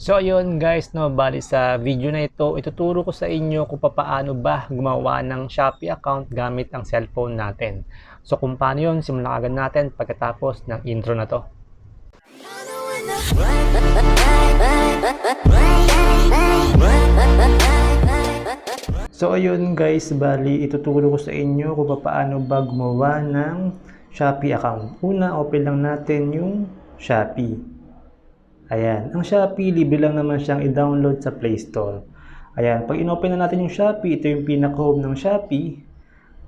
So ayun guys, no, bali sa video na ito, ituturo ko sa inyo kung paano ba gumawa ng Shopee account gamit ang cellphone natin. So kung paano yun, simulan agad natin pagkatapos ng intro na to. So ayun guys, bali ituturo ko sa inyo kung paano ba gumawa ng Shopee account. Una, open lang natin yung Shopee. Ayan, ang Shopee, libre lang naman siyang i-download sa Play Store. Ayan, pag in-open na natin yung Shopee, ito yung pinaka-home ng Shopee.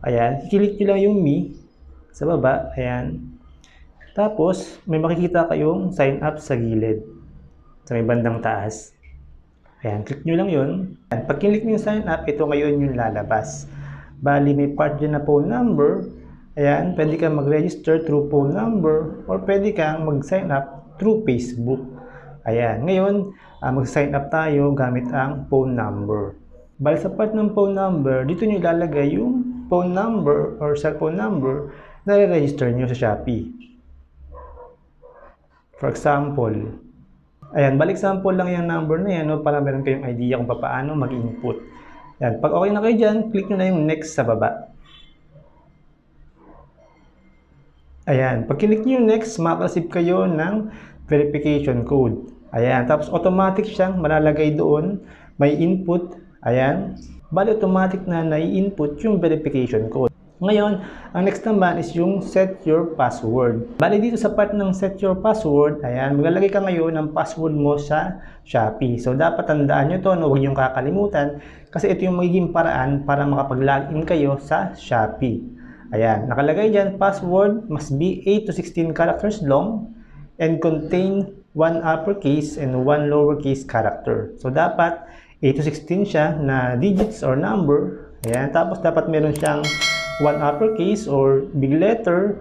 Ayan, click nyo lang yung Me sa baba. Ayan. Tapos, may makikita kayong sign up sa gilid. Sa may bandang taas. Ayan, click nyo lang yun. Ayan, pag click nyo yung sign up, ito ngayon yung lalabas. Bali, may part dyan na phone number. Ayan, pwede kang mag-register through phone number or pwede kang mag-sign up through Facebook. Ayan, ngayon, uh, mag-sign up tayo gamit ang phone number. Bali sa part ng phone number, dito nyo ilalagay yung phone number or cellphone number na re-register nyo sa Shopee. For example, ayan, balik sample lang yung number na yan no, para meron kayong idea kung paano mag-input. Ayan, pag okay na kayo dyan, click nyo na yung next sa baba. Ayan, pag click nyo next, makareceive kayo ng verification code. Ayan, tapos automatic siyang malalagay doon, may input, ayan. Bali automatic na nai-input yung verification code. Ngayon, ang next naman is yung set your password. Bali dito sa part ng set your password, ayan, maglalagay ka ngayon ng password mo sa Shopee. So dapat tandaan nyo to, no? huwag nyo kakalimutan kasi ito yung magiging paraan para makapag-login kayo sa Shopee. Ayan, nakalagay dyan, password must be 8 to 16 characters long and contain one uppercase and one lowercase character. So dapat 8 to 16 siya na digits or number. Ayan, tapos dapat meron siyang one uppercase or big letter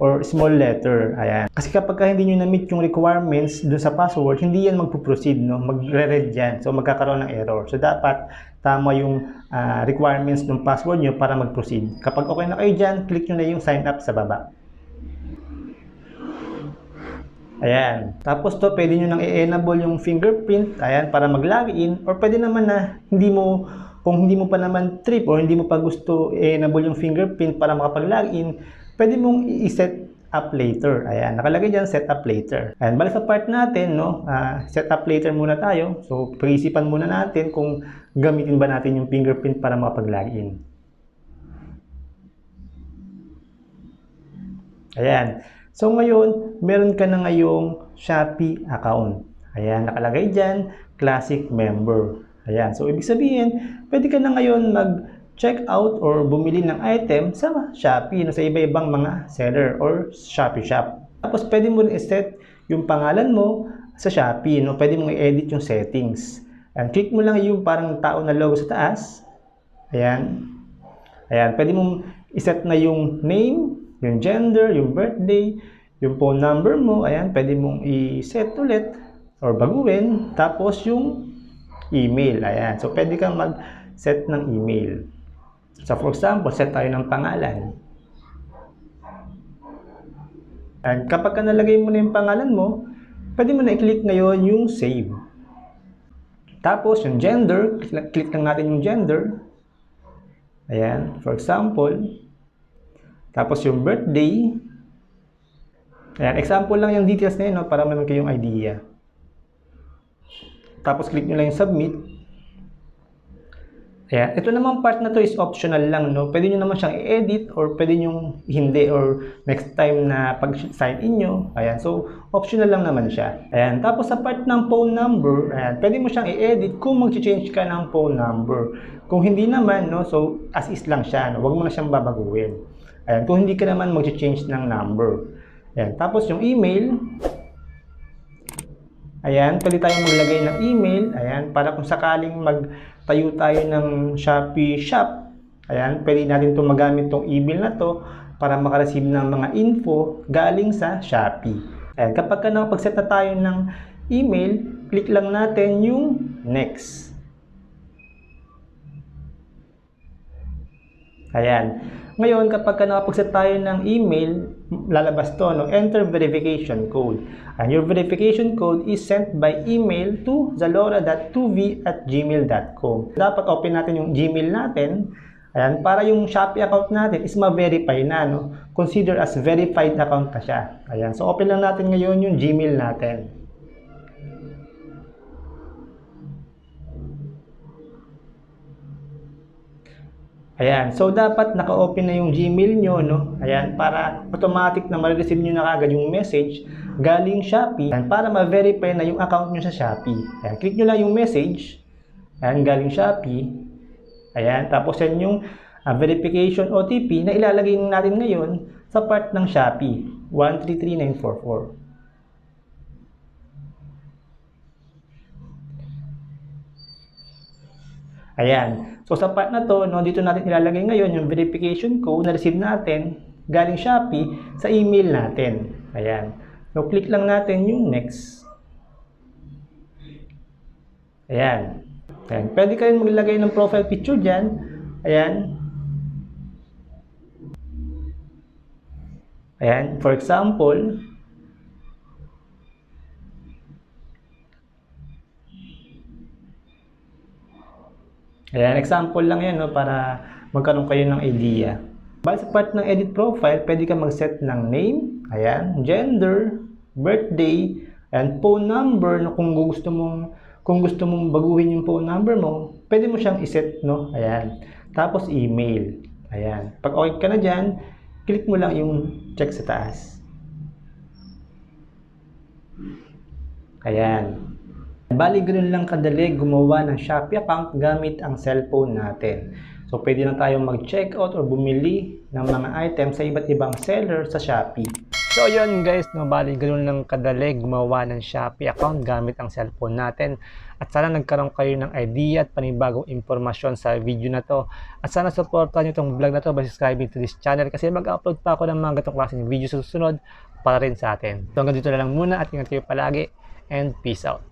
or small letter. Ayan. Kasi kapag ka hindi nyo na-meet yung requirements dun sa password, hindi yan magpo-proceed, no? Magre-read yan. So, magkakaroon ng error. So, dapat tama yung uh, requirements ng password nyo para mag-proceed. Kapag okay na kayo dyan, click nyo na yung sign up sa baba. Ayan. Tapos to, pwede nyo nang i-enable yung fingerprint, ayan, para mag-login. Or pwede naman na hindi mo kung hindi mo pa naman trip or hindi mo pa gusto i-enable yung fingerprint para makapag-login, pwede mong i-set up later. Ayan, nakalagay dyan, set up later. Ayan, balik sa part natin, no, uh, set up later muna tayo. So, pag-isipan muna natin kung gamitin ba natin yung fingerprint para makapag-login. Ayan. So, ngayon, meron ka na ngayong Shopee account. Ayan, nakalagay dyan, classic member. Ayan, so ibig sabihin, pwede ka na ngayon mag-check out or bumili ng item sa Shopee, no, sa iba-ibang mga seller or Shopee shop. Tapos pwede mo rin i-set yung pangalan mo sa Shopee, no? pwede mo i-edit yung settings. Ayan, click mo lang yung parang tao na logo sa taas. Ayan. Ayan, pwede mong i-set na yung name, yung gender, yung birthday, yung phone number mo. Ayan, pwede mong i-set ulit or baguhin. Tapos yung email. Ayan. So, pwede kang mag-set ng email. So, for example, set tayo ng pangalan. And kapag ka nalagay mo na yung pangalan mo, pwede mo na i-click ngayon yung save. Tapos, yung gender, click lang natin yung gender. Ayan, for example. Tapos, yung birthday. Ayan, example lang yung details na yun, no, para meron kayong idea. Tapos click nyo lang yung submit. Ayan. Ito naman part na to is optional lang, no? Pwede nyo naman siyang i-edit or pwede nyo hindi or next time na pag-sign in nyo. Ayan. So, optional lang naman siya. Ayan. Tapos sa part ng phone number, ayan, pwede mo siyang i-edit kung mag-change ka ng phone number. Kung hindi naman, no? So, as is lang siya, no? Huwag mo na siyang babaguhin. Ayan. Kung hindi ka naman mag-change ng number. Ayan. Tapos yung email, Ayan, pwede tayong maglagay ng email. Ayan, para kung sakaling magtayo tayo ng Shopee shop. Ayan, pwede natin itong magamit itong email na to para makareceive ng mga info galing sa Shopee. Ayan, kapag ka nakapag-set na tayo ng email, click lang natin yung next. Ayan. Ngayon, kapag ka nakapag-set tayo ng email, lalabas to, no? enter verification code. And your verification code is sent by email to zalora.2v at gmail.com. Dapat open natin yung Gmail natin. Ayan, para yung Shopee account natin is ma-verify na, no? Consider as verified account na siya. Ayan, so open lang natin ngayon yung Gmail natin. Ayan. So, dapat naka-open na yung Gmail nyo, no? Ayan. Para automatic na ma-receive nyo na kagad yung message galing Shopee. Ayan. Para ma-verify na yung account nyo sa Shopee. Ayan. Click nyo lang yung message. Ayan. Galing Shopee. Ayan. Tapos yan yung ah, verification OTP na ilalagay natin ngayon sa part ng Shopee. 133944. Ayan. So sa part na to, no, dito natin ilalagay ngayon yung verification code na receive natin galing Shopee sa email natin. Ayan. So click lang natin yung next. Ayan. Ayan. Pwede ka maglagay ng profile picture dyan. Ayan. Ayan. For example, Ayan, example lang yan no, para magkaroon kayo ng idea. Base sa part ng edit profile, pwede ka mag-set ng name, ayan, gender, birthday, and phone number no, kung gusto mong kung gusto mong baguhin yung phone number mo, pwede mo siyang iset, no? Ayan. Tapos email. Ayan. Pag okay ka na dyan, click mo lang yung check sa taas. Ayan. Bali, ganun lang kadali gumawa ng Shopee account gamit ang cellphone natin. So, pwede na tayong mag-check out or bumili ng mga items sa iba't ibang seller sa Shopee. So, yun guys, no, bali, ganun lang kadali gumawa ng Shopee account gamit ang cellphone natin. At sana nagkaroon kayo ng idea at panibagong impormasyon sa video na to. At sana supportan nyo itong vlog na to by subscribing to this channel kasi mag-upload pa ako ng mga gatong klaseng video sa susunod para rin sa atin. So, hanggang dito na lang muna at ingat kayo palagi and peace out.